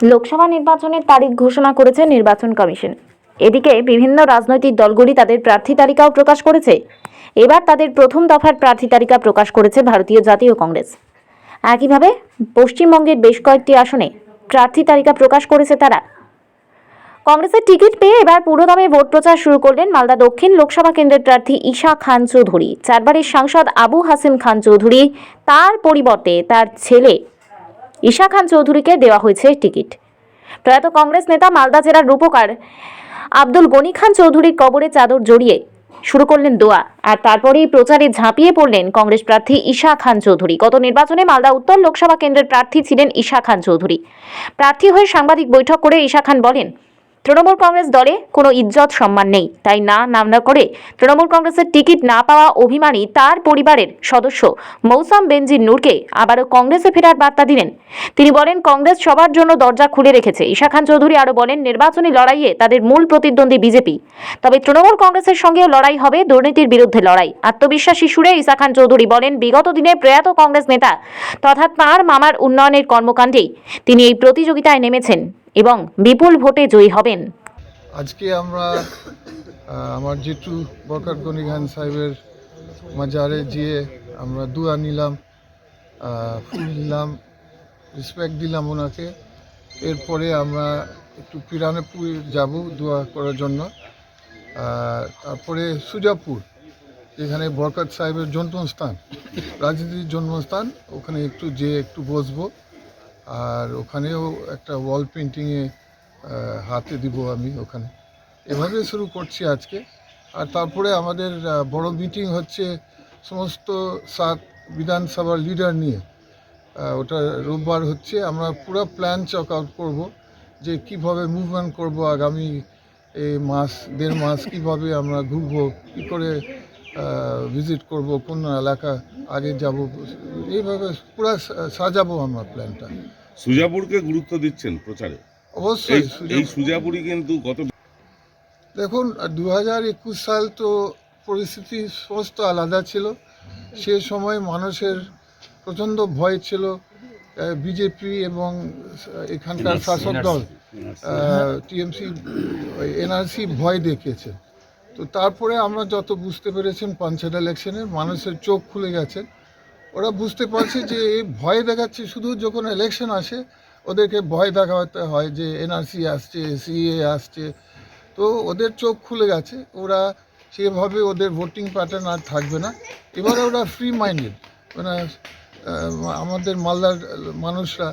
লোকসভা নির্বাচনের তারিখ ঘোষণা করেছে নির্বাচন কমিশন। এদিকে বিভিন্ন রাজনৈতিক দলগুলি তাদের প্রার্থী তালিকাও প্রকাশ করেছে। এবার তাদের প্রথম দফার প্রার্থী তালিকা প্রকাশ করেছে ভারতীয় জাতীয় কংগ্রেস। একইভাবে পশ্চিমবঙ্গের বেশ কয়েকটি আসনে প্রার্থী তালিকা প্রকাশ করেছে তারা। কংগ্রেসের টিকিট পেয়ে এবার পুরোদমে ভোট প্রচার শুরু করলেন মালদা দক্ষিণ লোকসভা কেন্দ্রের প্রার্থী ঈশা খান চৌধুরী। চারবারের সাংসদ আবু হাসিম খান চৌধুরী তার পরিবর্তে তার ছেলে ঈশা খান চৌধুরীকে দেওয়া হয়েছে টিকিট। প্রয়াত কংগ্রেস নেতা মালদা জেলার রূপকার আব্দুল গনি খান চৌধুরীর কবরে চাদর জড়িয়ে শুরু করলেন দোয়া, আর তারপরেই প্রচারে ঝাঁপিয়ে পড়লেন কংগ্রেস প্রার্থী ঈশা খান চৌধুরী। গত নির্বাচনে মালদা উত্তর লোকসভা কেন্দ্রের প্রার্থী ছিলেন ঈশা খান চৌধুরী। প্রার্থী হয়ে সাংবাদিক বৈঠক করে ঈশা খান বলেন তৃণমূল কংগ্রেস দলে কোনো ইজ্জত সম্মান নেই। তাই না নাম না করে তৃণমূল কংগ্রেসের টিকিট না পাওয়া অভিমানী তার পরিবারের সদস্য মৌসাম বেনজির নূরকে আবারও কংগ্রেসে ফেরার বার্তা দিলেন। তিনি বলেন, কংগ্রেস সবার জন্য দরজা খুলে রেখেছে। ঈশা খান চৌধুরী আরও বলেন, নির্বাচনী লড়াইয়ে তাদের মূল প্রতিদ্বন্দ্বী বিজেপি। তবে তৃণমূল কংগ্রেসের সঙ্গেও লড়াই হবে দুর্নীতির বিরুদ্ধে লড়াই। আত্মবিশ্বাসী সুরে ঈশা খান চৌধুরী বলেন, বিগত দিনে প্রয়াত কংগ্রেস নেতা তথা তাঁর মামার উন্নয়নের কর্মকাণ্ডেই তিনি এই প্রতিযোগিতায় নেমেছেন। এবং বিপুল ভোটে জয়ী হবেন। আজকে আমরা আমার জেঠু বরকার গনি খান সাহেবের মাজারে গিয়ে আমরা দুয়া নিলাম ফুল নিলাম রেসপেক্ট দিলাম ওনাকে। এরপরে আমরা একটু পিরানেপুর যাব দোয়া করার জন্য। তারপরে সুজাপুর যেখানে বরকত সাহেবের জন্মস্থান, রাজনীতির জন্মস্থান, ওখানে একটু যেয়ে একটু বসবো। আর ওখানেও একটা ওয়াল পেন্টিংয়ে হাতে দিব আমি ওখানে। এভাবে শুরু করছি আজকে। আর তারপরে আমাদের বড় মিটিং হচ্ছে সমস্ত সাত বিধানসভার লিডার নিয়ে। ওটা রোববার হচ্ছে। আমরা পুরো প্ল্যান চক আউট করব যে কীভাবে মুভমেন্ট করব আগামী এই মাস, দেড় মাস, কীভাবে আমরা ঘুরবো, কী করে ভিজিট করব, কোন এলাকা আগে যাব, এইভাবে পুরো সাজাবো আমরা প্ল্যানটা সুজাপুরকে গুরুত্ব দিচ্ছেন প্রচারে। অবশ্যই এই সুজাপুরই কিন্তু গত দেখুন দু হাজার একুশ সাল তো পরিস্থিতি সমস্ত আলাদা ছিল। সে সময় মানুষের প্রচণ্ড ভয় ছিল বিজেপি এবং এখানকার শাসক দল টিএমসি এনআরসি ভয় দেখিয়েছে। তো তারপরে আমরা যত বুঝতে পেরেছেন পঞ্চায়েত ইলেকশনে মানুষের চোখ খুলে গেছে। ওরা বুঝতে পারছে যে এই ভয় দেখাচ্ছে শুধু যখন ইলেকশন আসে ওদেরকে ভয় দেখাতে হয় যে এনআরসি আসছে সিএ আসছে। তো ওদের চোখ খুলে গেছে ওরা সেভাবে ওদের ভোটিং প্যাটার্ন আর থাকবে না। এবারে ওরা ফ্রি মাইন্ডেড মানে আমাদের মালদার মানুষরা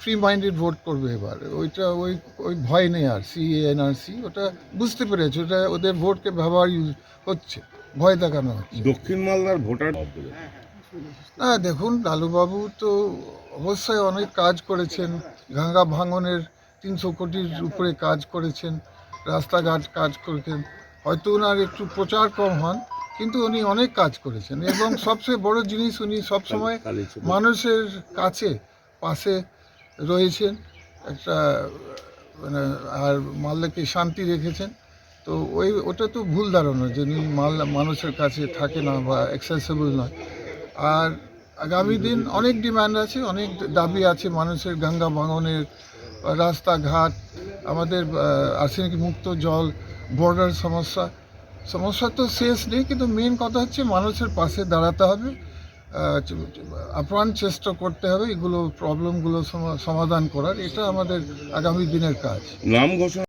ফ্রি মাইন্ডেড ভোট করবে এবার। ওইটা ওই ওই ভয় নেই আর সিএ এনআরসি ওটা বুঝতে পেরেছে ওটা ওদের ভোটকে ব্যবহার ইউজ হচ্ছে ভয় দেখানো হচ্ছে। দক্ষিণ মালদার ভোটার না দেখুন লালুবাবু তো অবশ্যই অনেক কাজ করেছেন। গঙ্গা ভাঙনের তিনশো কোটির উপরে কাজ করেছেন রাস্তাঘাট কাজ করেছেন। হয়তো ওনার একটু প্রচার কম হন কিন্তু উনি অনেক কাজ করেছেন এবং সবচেয়ে বড় জিনিস উনি সবসময় মানুষের কাছে পাশে রয়েছেন। একটা মানে আর মালদাকে শান্তি রেখেছেন। তো ওই ওটা তো ভুল ধারণা যে উনি মালদা মানুষের কাছে থাকে না বা অ্যাক্সেসেবল নয়। আর আগামী দিন অনেক ডিমান্ড আছে, অনেক দাবি আছে মানুষের গঙ্গা ভাঙনের রাস্তাঘাট, আমাদের আর্সেনিক মুক্ত জল বর্ডার সমস্যা। সমস্যা তো শেষ নেই, কিন্তু মেন কথা হচ্ছে মানুষের পাশে দাঁড়াতে হবে আপ্রাণ চেষ্টা করতে হবে এগুলো প্রবলেমগুলো সমাধান করার, এটা আমাদের আগামী দিনের কাজ। নাম ঘোষণা